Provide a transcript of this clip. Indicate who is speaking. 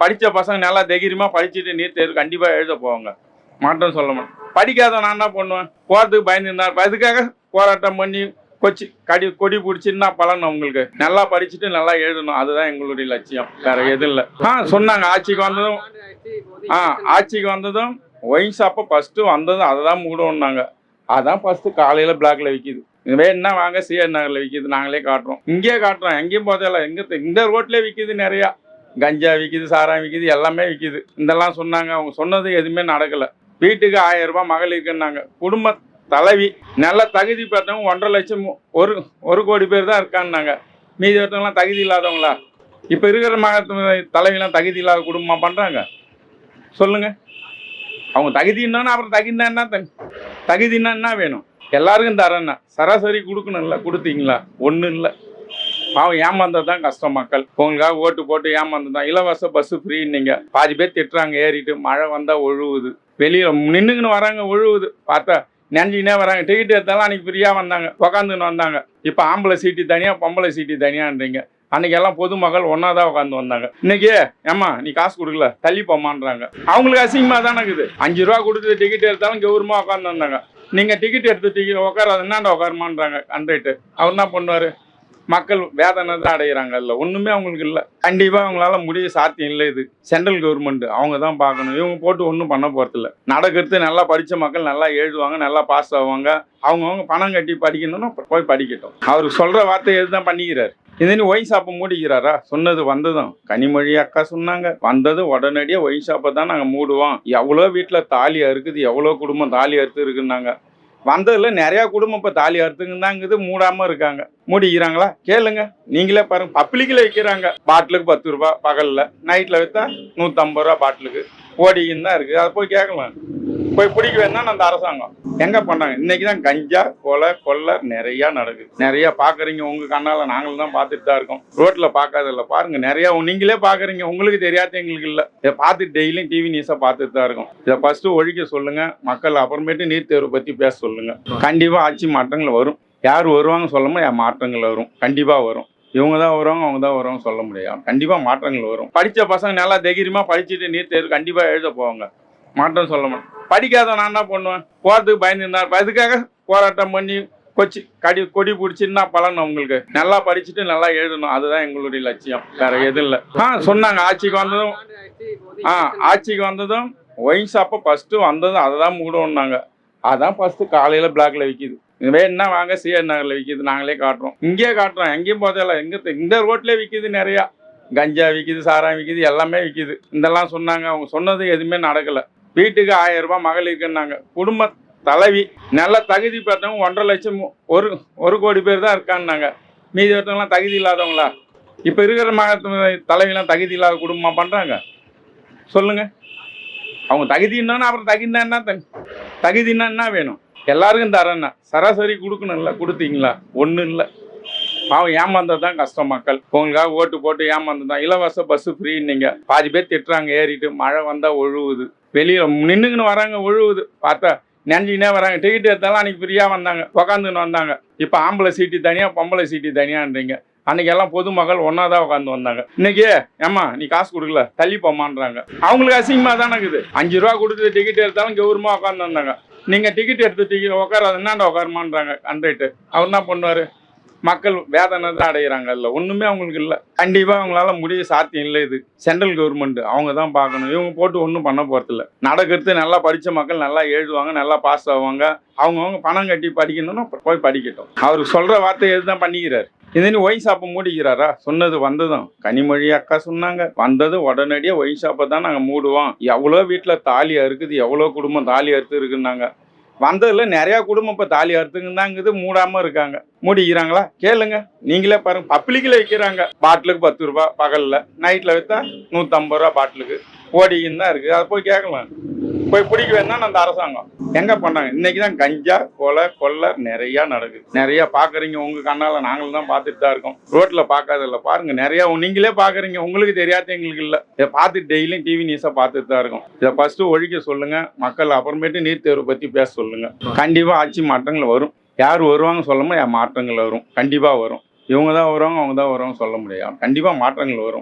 Speaker 1: படித்த பசங்க நல்லா தைரியமாக படிச்சுட்டு நீட் தேர்வு கண்டிப்பாக எழுத போவாங்க. மாற்றம் சொல்ல மாட்டேன். படிக்காத நான் என்ன பண்ணுவேன்? போகிறதுக்கு பயந்துருந்தார் அதுக்காக போராட்டம் பண்ணி கொச்சி கடி கொடி பிடிச்சின்னா பலன் உங்களுக்கு நல்லா படிச்சுட்டு நல்லா எழுதணும். அதுதான் எங்களுடைய லட்சியம். வேற எதுவும் இல்லை. ஆ சொன்னாங்க. ஆட்சிக்கு வந்ததும் ஆ ஆட்சிக்கு வந்ததும் ஒயின் ஷாப்பை ஃபஸ்ட்டு வந்ததும் அதை தான் மூடுவோம்னாங்க. அதான் ஃபஸ்ட்டு காலையில் பிளாக்ல விற்கிது வேணும்னா வாங்க? சிஆர் நகரில் விற்கிது நாங்களே காட்டுறோம். இங்கேயே காட்டுறோம். எங்கேயும் போதில்ல எங்கே இந்த ரோட்லேயே விற்கிது நிறையா. கஞ்சா விற்கிது சாராயம் விற்கிது எல்லாமே விற்கிது இதெல்லாம் சொன்னாங்க அவங்க சொன்னது எதுவுமே நடக்கலை. வீட்டுக்கு ஆயிரம் ரூபாய் மகளிருக்குன்னாங்க குடும்ப தலைவி நல்ல தகுதி பெற்றவங்க ஒன்றரை லட்சம் ஒரு ஒரு கோடி பேர் தான் இருக்கான்னாங்க. மீதி ஒருத்தவங்களாம் தகுதி இல்லாதவங்களா? இப்போ இருக்கிற மக தலைவிலாம் தகுதி இல்லாத குடும்பமாக பண்ணுறாங்க சொல்லுங்க. அவங்க தகுதின்னா அப்புறம் தகுதினா என்ன தகுதினா தகுதின்னா என்ன வேணும்? எல்லாருக்கும் தரேன்னா. சராசரி கொடுக்கணும்ல கொடுத்தீங்களா? ஒன்றும் இல்லை. பாவம் ஏமாந்தது தான் கஷ்டம் மக்கள். உங்களுக்காக ஓட்டு போட்டு ஏமாந்தது தான். இலவச பஸ் ஃப்ரீன்னீங்க பாதி பேர் திட்டுறாங்க ஏறிட்டு மழை வந்தால் ஒழுகுது வெளியே நின்றுக்குன்னு வராங்க ஒழுகுது பார்த்தா நினைஞ்சிக்கினே வராங்க. டிக்கெட் எடுத்தாலும் அன்னைக்கு ஃப்ரீயாக வந்தாங்க. உக்காந்துன்னு வந்தாங்க. இப்போ ஆம்பளை சீட்டு தனியாக பொம்பளை சீட்டு தனியான்றீங்க. அன்னைக்கு எல்லாம் பொதுமக்கள் ஒன்றா தான் உட்காந்து வந்தாங்க. இன்னைக்கு ஏம்மா நீ காசு கொடுக்கல தள்ளி போமான்றாங்க அவங்களுக்கு அசிங்கமாக தானே இருக்குது. அஞ்சு ரூபா கொடுத்து டிக்கெட் எடுத்தாலும் கௌரவமாக உட்காந்து வந்தாங்க. நீங்கள் டிக்கெட் எடுத்து டிக்கெட் உட்காராது என்னண்டா உட்காருமான்றாங்க கண்ட்ரேட்டு அவர் என்ன பண்ணுவார்? மக்கள் வேதனை தான் அடைகிறாங்க இல்லை. ஒன்றுமே அவங்களுக்கு இல்லை. கண்டிப்பாக அவங்களால முடிய சாத்தியம் இல்லை இது. சென்ட்ரல் கவர்மெண்ட் அவங்க தான் பார்க்கணும். இவங்க போட்டு ஒன்றும் பண்ண போகிறதில்ல நடக்கிறது நல்லா படித்த மக்கள் நல்லா எழுதுவாங்க நல்லா பாஸ் ஆவாங்க. அவங்கவுங்க பணம் கட்டி படிக்கணும்னா போய் படிக்கட்டும். அவர் சொல்கிற வார்த்தை எது தான் பண்ணிக்கிறார்? இதுன்னு ஒயின் ஷாப்பை மூடிக்கிறாரா? சொன்னது வந்ததும் கனிமொழி அக்கா சொன்னாங்க. வந்தது உடனடியாக ஒயின் ஷாப்பை தான் நாங்கள் மூடுவோம். எவ்வளோ வீட்டில் தாலி அறுக்குது எவ்வளோ குடும்பம் தாலி அறுத்து இருக்குன்னாங்க வந்ததில் நிறையா குடும்பம் இப்போ தாலி அறுத்துங்கதாங்குது மூடாமல் இருக்காங்க. மூடிக்கிறாங்களா? கேளுங்க. நீங்களே பாருங்க. பப்ளிக்கில் விற்கிறாங்க பாட்டிலுக்கு பத்து ரூபா பகலில். நைட்டில் விற்றா நூற்றம்பது ரூபா பாட்டிலுக்கு. ஓடிக்குன்னு தான் இருக்குது அதை போய் கேட்கலாம். போய் பிடிக்க வேணா அந்த அரசாங்கம். எங்க பண்ணாங்க இன்னைக்கு தான் கஞ்சா கொலை கொள்ளை நிறைய நடக்குது. நிறைய பாக்குறீங்க உங்க கண்ணால. நாங்களும் தான் பார்த்துட்டு தான் இருக்கோம். ரோட்ல பார்க்காதில்ல பாருங்க. நிறைய நீங்களே பாக்குறீங்க. உங்களுக்கு தெரியாத எங்களுக்கு இல்ல. இதை பார்த்து டெய்லியும் டிவி நியூஸை பார்த்துட்டு தான் இருக்கோம். இதை ஃபர்ஸ்ட் ஒழிக்க சொல்லுங்க. மக்கள் அப்புறமேட்டு நீர் தேர்வு பத்தி பேச சொல்லுங்க. கண்டிப்பா ஆட்சி மாற்றங்கள் வரும். யார் வருவாங்க சொல்லாம என் மாற்றங்கள் வரும்? கண்டிப்பா வரும். இவங்க தான் வருவாங்க அவங்க தான் வருவாங்க சொல்ல முடியாது. கண்டிப்பா மாற்றங்கள் வரும். படிச்ச பசங்க நல்லா தைரியமாக படிச்சுட்டு நீட் தேர்வு கண்டிப்பா எழுத போவாங்க. மாட்டோம் சொல்ல மாட்டேன். படிக்காத நான் என்ன பண்ணுவேன்? போகிறதுக்கு பயந்துருந்தார் அதுக்காக போராட்டம் பண்ணி கொச்சி கடி கொடி பிடிச்சின்னா பலன் உங்களுக்கு? நல்லா படிச்சுட்டு நல்லா எழுதணும். அதுதான் எங்களுடைய லட்சியம். வேற எதுவும் இல்லை. ஆ சொன்னாங்க. ஆட்சிக்கு வந்ததும் ஆ ஆட்சிக்கு வந்ததும் ஒயின் ஷாப்பை ஃபஸ்ட்டு வந்ததும் அதை தான் மூடணுன்னாங்க அதான் ஃபஸ்ட்டு காலையில் பிளாக்ல விற்கிது என்ன வாங்க? சிஎன் நகரில் விற்கிது நாங்களே காட்டுறோம். இங்கேயே காட்டுறோம். எங்கேயும் போதில்ல எங்கே இந்த ரோட்லேயே விற்கிது நிறையா. கஞ்சா விற்கிது சாராயம் விற்கிது எல்லாமே விற்கிது இதெல்லாம் சொன்னாங்க. அவங்க சொன்னது எதுவுமே நடக்கலை. வீட்டுக்கு ஆயிரம் ரூபாய் மகளிருக்குன்னாங்க குடும்ப தலைவி நல்ல தகுதி பெற்றவங்க ஒன்றரை லட்சம் ஒரு ஒரு கோடி பேர் தான் இருக்கான்னாங்க. மீதி ஒருத்தவங்களாம் தகுதி இல்லாதவங்களா? இப்போ இருக்கிற மக தலைவிலாம் தகுதி இல்லாத குடும்பமாக பண்ணுறாங்க சொல்லுங்க. அவங்க தகுதின்னா அப்புறம் தகுதினா என்ன தகுதினா என்ன வேணும்? எல்லாருக்கும் தரேன்னா சராசரி கொடுக்கணும்ல கொடுத்தீங்களா? ஒன்றும் இல்லை. பாவம் ஏமாந்தது தான் கஷ்டம் மக்கள். உங்களுக்காக ஓட்டு போட்டு ஏமாந்தது தான். இலவச பஸ் ஃப்ரீன்னீங்க பாதி பேர் திட்டுறாங்க ஏறிட்டு மழை வந்தால் ஒழுகுது வெளியே நின்றுக்குன்னு வராங்க உழுவுது. பார்த்தா நினைஞ்சிக்கினே வராங்க. டிக்கெட் எடுத்தாலும் அன்றைக்கி ஃப்ரீயாக வந்தாங்க. உக்காந்துன்னு வந்தாங்க. இப்போ ஆம்பளை சீட்டு தனியாக பொம்பளை சீட்டு தனியான்றீங்க. அன்னைக்கு எல்லாம் பொதுமக்கள் ஒன்றா தான் உட்காந்து வந்தாங்க. இன்னைக்கு ஏம்மா நீ காசு கொடுக்கல தள்ளி போமான்றாங்க அவங்களுக்கு அசிங்கமாக தானே இருக்குது அஞ்சு ரூபா கொடுத்து டிக்கெட் எடுத்தாலும் கௌரவமாக உட்காந்து வந்தாங்க. நீங்கள் டிக்கெட் எடுத்து டிக்கெட் உட்காராது என்னண்டா உட்காருமான்றாங்க கண்ட்ரேட்டு அவர் என்ன பண்ணுவார்? மக்கள் வேதனை தான் அடைகிறாங்க இல்லை ஒன்றுமே அவங்களுக்கு இல்லை. கண்டிப்பாக அவங்களால முடிய சாத்தியம் இல்லை இது. சென்ட்ரல் கவர்மெண்ட் அவங்க தான் பார்க்கணும். இவங்க போட்டு ஒன்றும் பண்ண போகிறதில்ல நடக்கிறது நல்லா படித்த மக்கள் நல்லா எழுதுவாங்க நல்லா பாஸ் ஆவாங்க. அவங்கவுங்க பணம் கட்டி படிக்கணும்னா போய் படிக்கட்டும். அவர் சொல்கிற வார்த்தை எது தான் பண்ணிக்கிறார் இதுன்னு ஒயின் ஷாப்பை மூடிக்கிறாரா? சொன்னது வந்ததும். கனிமொழி அக்கா சொன்னாங்க. வந்தது உடனடியாக ஒயின் ஷாப்பை தான் நாங்கள் மூடுவோம். எவ்வளோ வீட்டில் தாலி அறுக்குது எவ்வளோ குடும்பம் தாலி அறுத்து இருக்குன்னாங்க. வந்ததில் நிறையா குடும்பம் இப்போ தாலி அறுத்துங்கதாங்குது மூடாமல் இருக்காங்க. மூடிக்கிறாங்களா? கேளுங்க. நீங்களே பாருங்க. பப்ளிக்கில் விற்கிறாங்க பாட்டிலுக்கு பத்து ரூபா பகலில். நைட்டில் விற்றா நூற்றம்பது ரூபா பாட்டிலுக்கு ஓடிக்கின்னு தான் இருக்குது அதை போய் கேட்கலாம். போய் பிடிக்க வேணா அந்த அரசாங்கம். எங்க பண்ணாங்க இன்னைக்கு தான் கஞ்சா கொலை கொள்ளை நிறைய நடக்குது. நிறைய பாக்குறீங்க உங்க கண்ணால நாங்களும் தான் பார்த்துட்டு தான் இருக்கோம். ரோட்ல பார்க்காதில்ல பாருங்க நிறைய நீங்களே பாக்குறீங்க. உங்களுக்கு தெரியாத எங்களுக்கு இல்ல. இதை பார்த்து டெய்லியும் டிவி நியூஸை பார்த்துட்டு தான் இருக்கோம். இதை ஃபர்ஸ்ட் ஒழிக்க சொல்லுங்க. மக்கள் அப்புறமேட்டு நீர் தேர்வு பத்தி பேச சொல்லுங்க. கண்டிப்பா ஆட்சி மாற்றங்கள் வரும். யார் வருவாங்க சொல்லாம என் மாற்றங்கள் வரும். கண்டிப்பா வரும். இவங்க தான் வருவாங்க அவங்க தான் வருவாங்க சொல்ல முடியாது. கண்டிப்பா மாற்றங்கள் வரும்.